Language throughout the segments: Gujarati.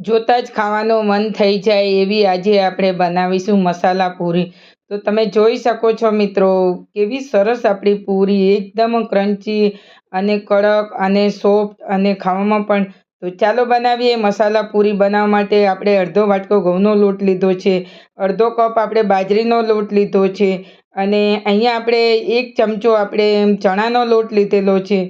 જોતાં જ ખાવાનું મન થઈ જાય એવી આજે આપણે બનાવીશું મસાલા પૂરી. તો તમે જોઈ શકો છો મિત્રો, કેવી સરસ આપણી પૂરી, એકદમ ક્રન્ચી અને કડક અને સોફ્ટ અને ખાવામાં પણ. તો ચાલો બનાવીએ મસાલા પૂરી બનાવવા માટે આપણે અડધો વાટકો ઘઉંનો લોટ લીધો છે, અડધો કપ આપણે બાજરીનો લોટ લીધો છે અને અહીંયા આપણે એક ચમચો આપણે ચણાનો લોટ લીધેલો છે.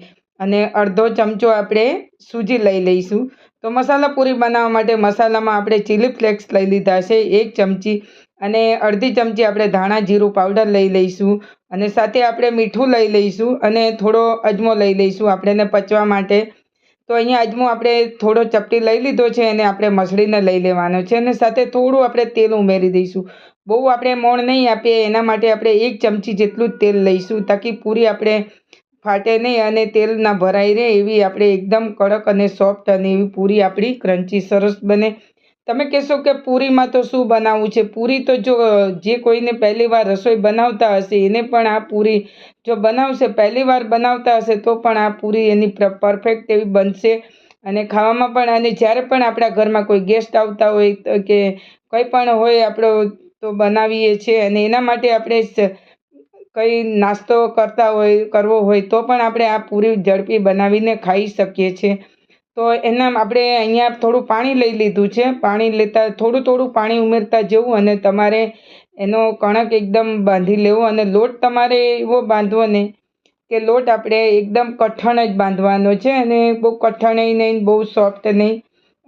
અને અડધો ચમચો આપણે સૂજી લઈ લઈશું. તો મસાલા પૂરી બનાવવા માટે મસાલામાં આપણે ચીલી ફ્લેક્સ લઈ લીધા છે, એક ચમચી. અને અડધી ચમચી આપણે ધાણા જીરું પાવડર લઈ લઈશું. અને સાથે આપણે મીઠું લઈ લઈશું અને થોડો અજમો લઈ લઈશું આપણે એને પચવા માટે. તો અહીંયા અજમો આપણે થોડો ચપટી લઈ લીધો છે અને આપણે મસળીને લઈ લેવાનો છે. અને સાથે થોડું આપણે તેલ ઉમેરી દઈશું. બહુ આપણે મોણ નહીં આપીએ, એના માટે આપણે એક ચમચી જેટલું તેલ લઈશું, તાકી પૂરી આપણે ફાટે નહીં અને તેલ ના ભરાઈ રહે એવી આપણે એકદમ કડક અને સોફ્ટ અને એવી પૂરી આપણી ક્રન્ચી સરસ બને. તમે કહેશો કે પૂરીમાં તો શું બનાવવું છે? પૂરી તો જો જે કોઈને પહેલી વાર રસોઈ બનાવતા હશે, એને પણ આ પૂરી જો બનાવશે, પહેલી વાર બનાવતા હશે, તો પણ આ પૂરી એની પરફેક્ટ એવી બનશે. અને ખાવામાં પણ, અને જ્યારે પણ આપણા ઘરમાં કોઈ ગેસ્ટ આવતા હોય કે કંઈ પણ હોય, આપણો તો બનાવીએ છીએ. અને એના માટે આપણે કંઈ નાસ્તો કરતા હોય, કરવો હોય તો પણ આપણે આ પૂરી ઝડપી બનાવીને ખાઈ શકીએ છીએ. તો એના આપણે અહીંયા થોડું પાણી લઈ લીધું છે. પાણી લેતા, થોડું થોડું પાણી ઉમેરતા જવું અને તમારે એનો કણક એકદમ બાંધી લેવો અને લોટ તમારે એવો બાંધવો નહીં કે લોટ આપણે એકદમ કઠણ જ બાંધવાનો છે અને બહુ કઠણ નહીં, બહુ સોફ્ટ નહીં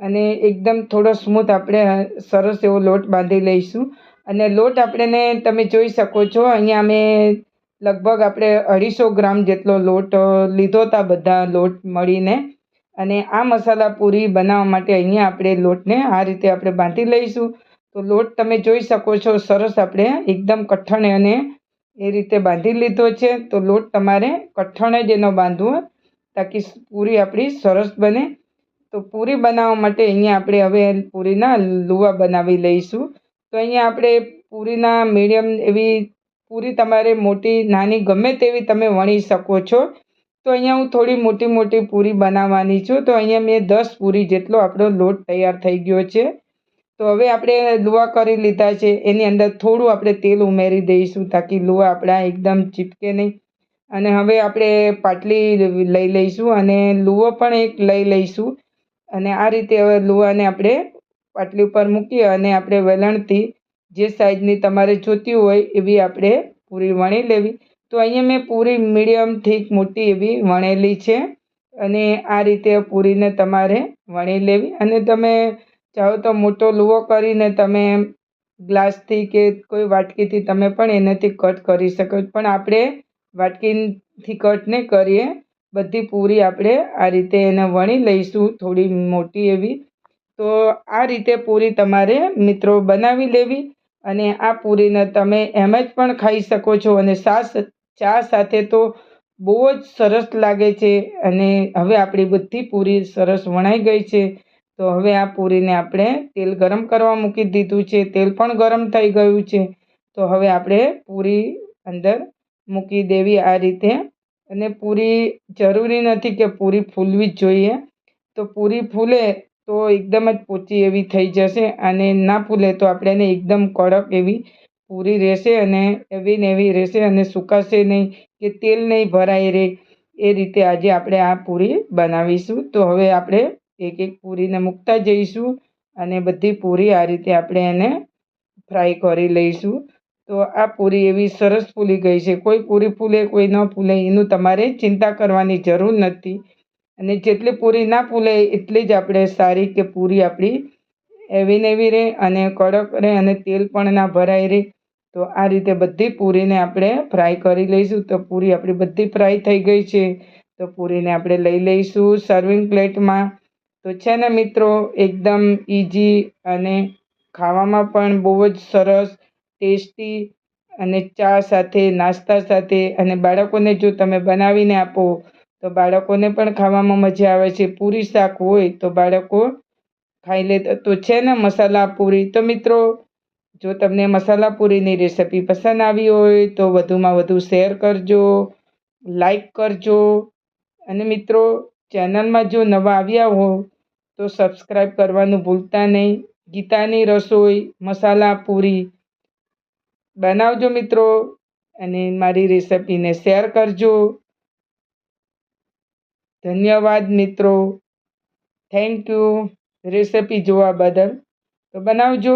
અને એકદમ થોડો સ્મૂથ આપણે સરસ એવો લોટ બાંધી લઈશું. અને લોટ આપણે તમે જોઈ શકો છો, અહીંયા અમે લગભગ આપણે અઢીસો ગ્રામ જેટલો લોટ લીધો હતા બધા લોટ મળીને. અને આ મસાલા પૂરી બનાવવા માટે અહીંયા આપણે લોટને આ રીતે આપણે બાંધી લઈશું. તો લોટ તમે જોઈ શકો છો, સરસ આપણે એકદમ કઠણ અને એ રીતે બાંધી લીધો છે. તો લોટ તમારે કઠણ જ એનો બાંધવો તાકી પૂરી આપણી સરસ બને. તો પૂરી બનાવવા માટે અહીંયા આપણે હવે પૂરીના લુવા બનાવી લઈશું. તો અહીંયા આપણે પૂરીના મીડિયમ એવી પૂરી તમારે મોટી, નાની, ગમે તેવી તમે વણી શકો છો. તો અહીંયા હું થોડી મોટી મોટી પૂરી બનાવવાની છું. તો અહીંયા મેં દસ પૂરી જેટલો આપણો લોટ તૈયાર થઈ ગયો છે. તો હવે આપણે લુવા કરી લીધા છે. એની અંદર થોડું આપણે તેલ ઉમેરી દઈશું તાકી લુવા આપણા એકદમ ચીપકે નહીં. અને હવે આપણે પાટલી લઈ લઈશું અને લુવો પણ એક લઈ લઈશું. અને આ રીતે હવે લુવાને આપણે પાટલી ઉપર મૂકી અને આપણે વેલણથી જે સાઈઝની તમારે જોતી હોય એવી આપણે પૂરી વણી લેવી. તો અહીંયા મેં પૂરી મીડિયમ ઠીક મોટી એવી વણેલી છે અને આ રીતે પૂરીને તમારે વણી લેવી. અને તમે ચાહો તો મોટો લુવો કરીને તમે ગ્લાસથી કે કોઈ વાટકીથી તમે પણ એનાથી કટ કરી શકો. પણ આપણે વાટકીથી કટ નહીં કરીએ. બધી પૂરી આપણે આ રીતે એને વણી લઈશું થોડી મોટી એવી. તો આ રીતે પૂરી તમારે મિત્રો બનાવી લેવી અને આ પૂરીને તમે એમ જ પણ ખાઈ શકો છો અને સાસ, ચા સાથે તો બહુ જ સરસ લાગે છે અને હવે આપણી બધી પૂરી સરસ વણાઈ ગઈ છે. તો હવે આ પૂરીને આપણે તેલ ગરમ કરવા મૂકી દીધું છે. તેલ પણ ગરમ થઈ ગયું છે. તો હવે આપણે પૂરી અંદર મૂકી દેવી આ રીતે અને પૂરી જરૂરી નથી કે પૂરી ફૂલવી જ જોઈએ. તો પૂરી ફૂલે તો એકદમ જ પોચી એવી થઈ જશે અને ના ફૂલે તો આપણે એને એકદમ કડક એવી પૂરી રહેશે અને એવી ને એવી રહેશે અને સુકાશે નહીં કે તેલ નહીં ભરાય રહે એ રીતે આજે આપણે આ પૂરી બનાવીશું. તો હવે આપણે એક એક પૂરીને મૂકતા જઈશું અને બધી પૂરી આ રીતે આપણે એને ફ્રાય કરી લઈશું. તો આ પૂરી એવી સરસ ફૂલી ગઈ છે. કોઈ પૂરી ફૂલે, કોઈ ન ફૂલે, એનું તમારે ચિંતા કરવાની જરૂર નથી. અને જેટલી પૂરી ના ફૂલે એટલી જ આપણે સારી કે પૂરી આપણી એવી ને રહે અને કડક રહે અને તેલ પણ ના ભરાઈ રહે. તો આ રીતે બધી પૂરીને આપણે ફ્રાય કરી લઈશું. તો પૂરી આપણી બધી ફ્રાય થઈ ગઈ છે. તો પૂરીને આપણે લઈ લઈશું સર્વિંગ પ્લેટમાં તો છે ને મિત્રો, એકદમ ઇઝી અને ખાવામાં પણ બહુ જ સરસ ટેસ્ટી અને ચા સાથે, નાસ્તા સાથે અને બાળકોને જો તમે બનાવીને આપો તો બાળકોને પણ ખાવામાં મજા આવે છે. પૂરી શાક હોય તો બાળકો ખાઈ લે. તો છે ને મસાલા પૂરી. તો મિત્રો, જો તમને મસાલા પૂરીની રેસિપી પસંદ આવી હોય તો વધુમાં વધુ શેર કરજો, લાઈક કરજો. અને મિત્રો, ચેનલમાં જો નવા આવ્યા હો તો સબસ્ક્રાઈબ કરવાનું ભૂલતા નહીં. ગીતાની રસોઈ, મસાલા પૂરી બનાવજો મિત્રો અને મારી રેસિપીને શેર કરજો. ધન્યવાદ મિત્રો. થેન્ક યુ રેસિપી જોવા બદલ. તો બનાવજો.